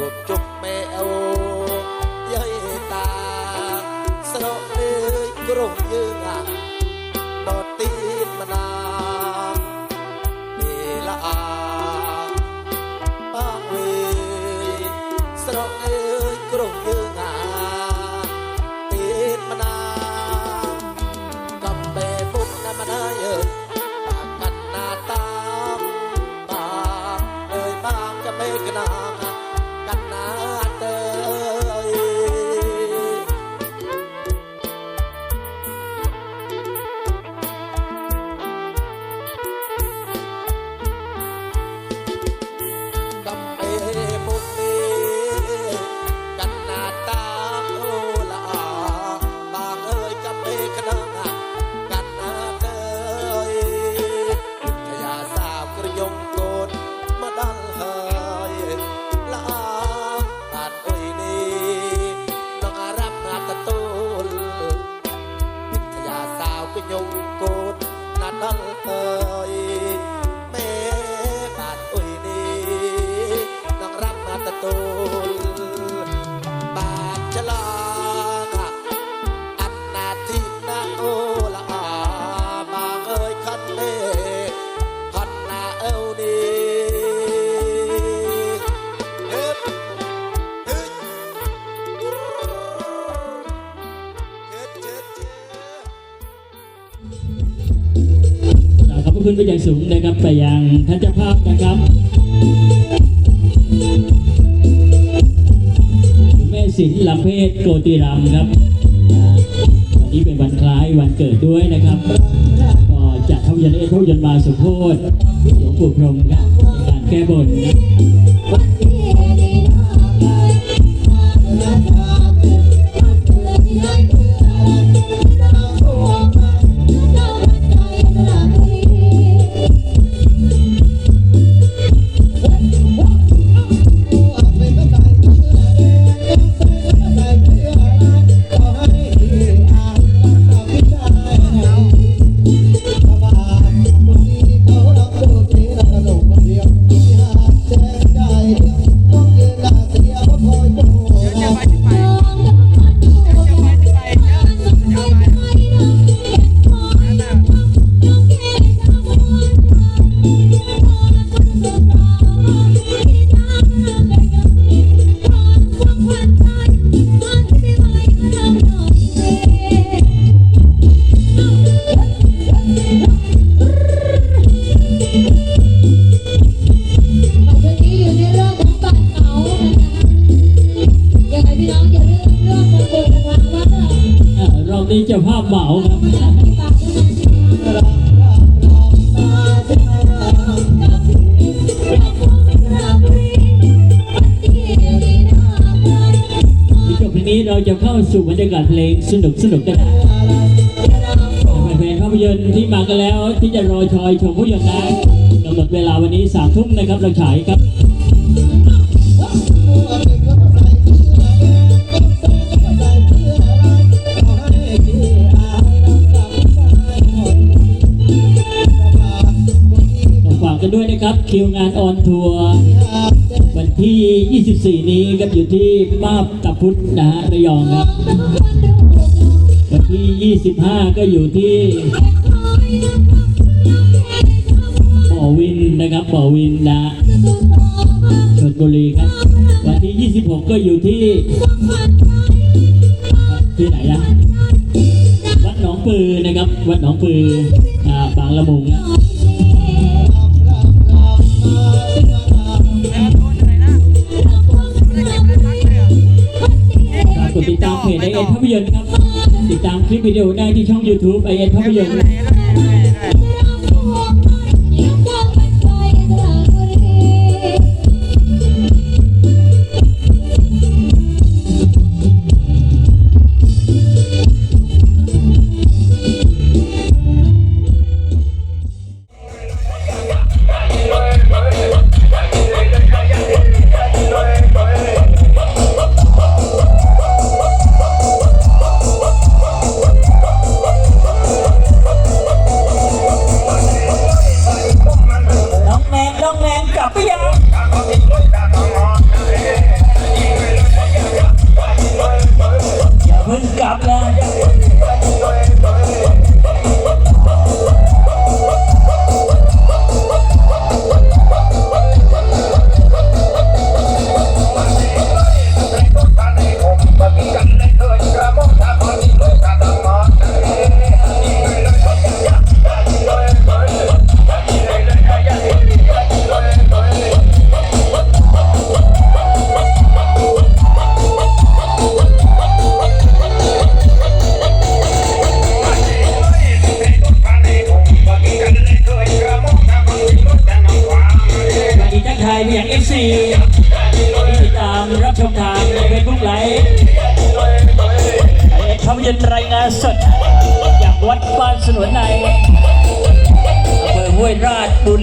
ជួបជុកមេអូយាយតាស្រកអើយក្រុងយើងអាបតទីមណា ขึ้นไปอย่างสูงนะครับไปยังท่านเจ้าภาพนะครับแม่สินลำเพศโกติรำครับวันนี้เป็นวันคล้ายวันเกิดด้วยนะครับก็จัดเท่ายันเอเท่ายันมาสมโพธิหลวงปู่พรหมครับในการแก้บนนะ นี้เจ้าภาพเหมาครับที่จบเพลงนี้เราจะเข้าสู่บรรยากาศเพลงสนุกสนุกกันนะแฟนๆภาพยนตร์ที่มากันแล้วที่จะรอชอยชมภาพยนตร์นะกำหนดเวลาวันนี้สามทุ่มนะครับเราฉายครับ กันด้วยนะครับ คิวงานออนทัวร์วันที่ 24 นี้ครับอยู่ที่มาบตะพุธนะฮะระยองครับ วันที่ 25 ก็อยู่ที่บ่อวินนะครับบ่อวินนะชลบุรีครับ วันที่ 26 ก็อยู่ที่ ที่ไหนนะวัดหนองปือนะครับ วัดหนองปืออ่าบางละมุงนะามเพจไอเอ็นภาพยนตร์ครับ ติดตามคลิปวิดีโอได้ที่ช่อง YouTube ไอเอ็นภาพยนตร์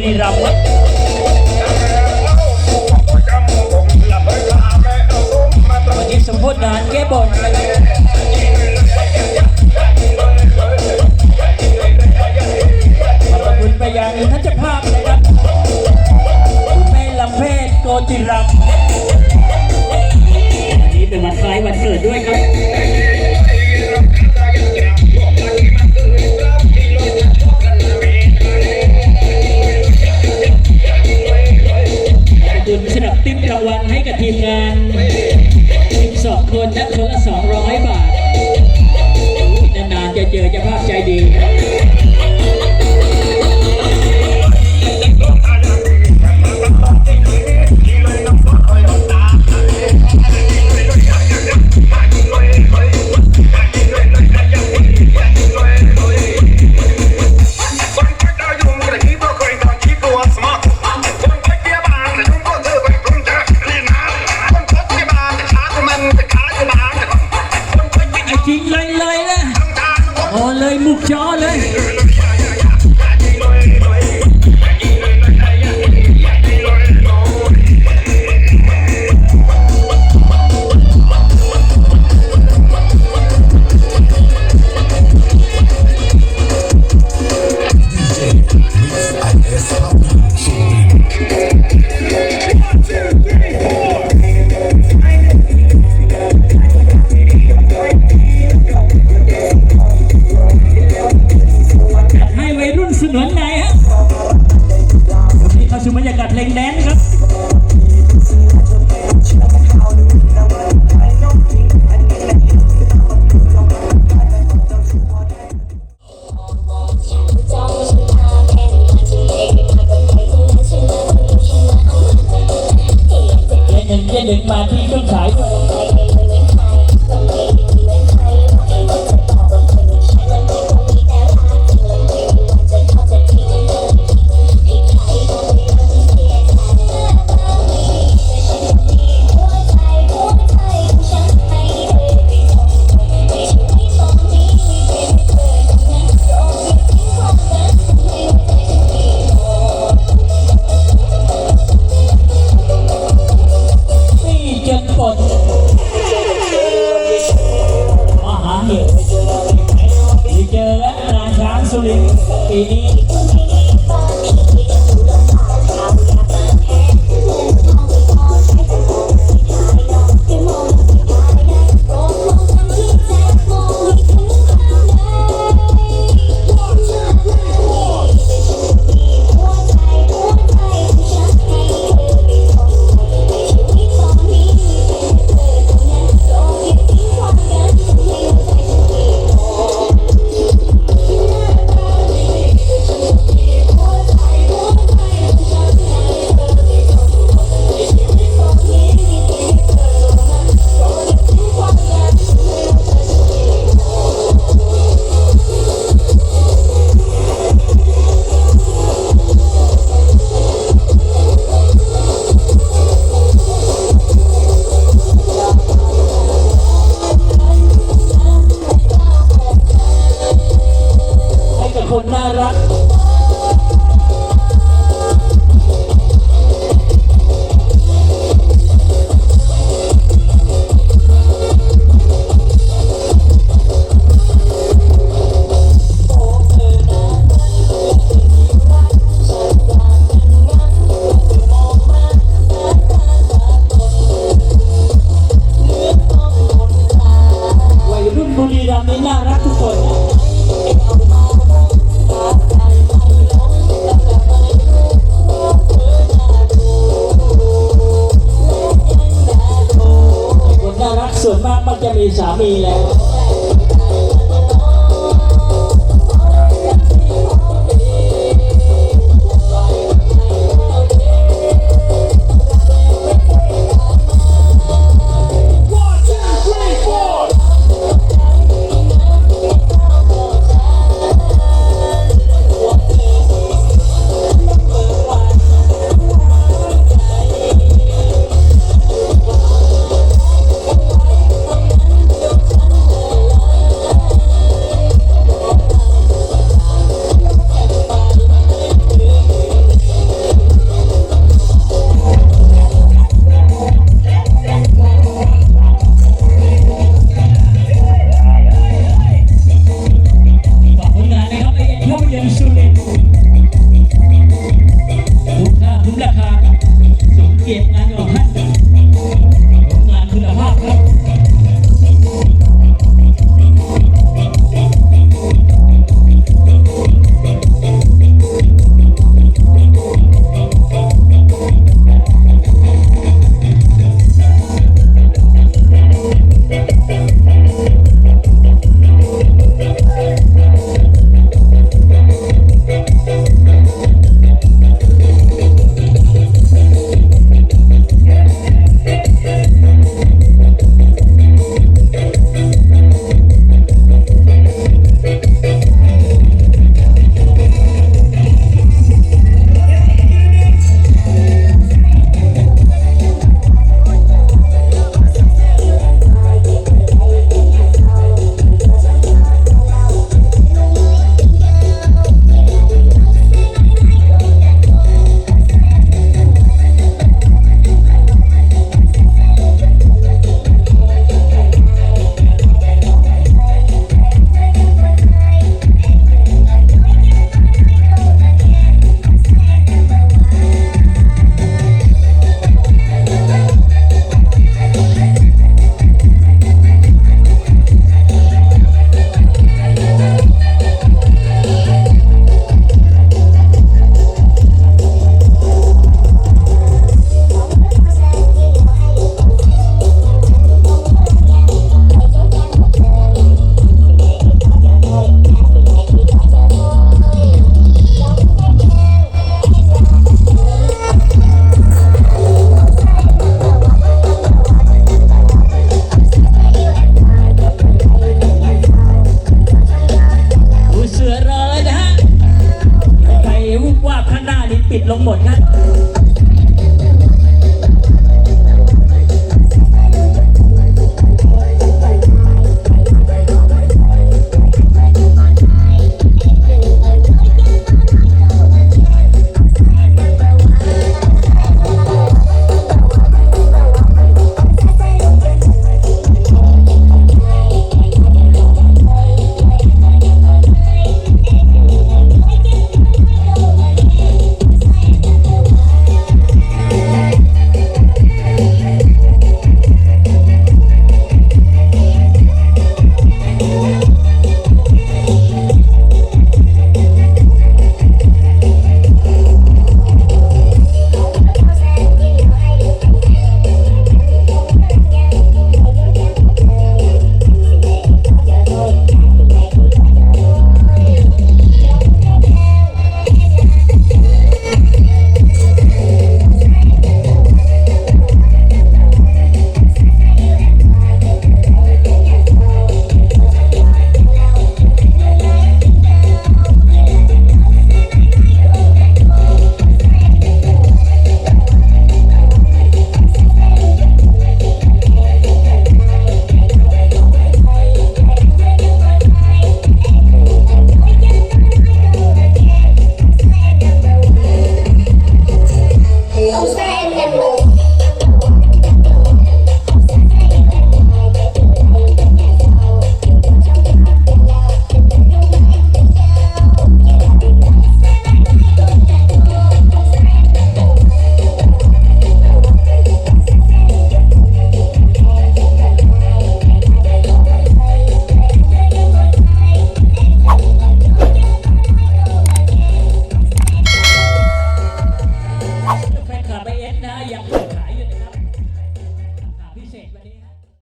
รีรัมย์ วันนี้สมโพธิงานแก้บนนะคร สนวนไหนฮะวันนี้เขาชมบรรยากาศเพลงแดน มีสามีแล้ว เก็บรงานของท่าน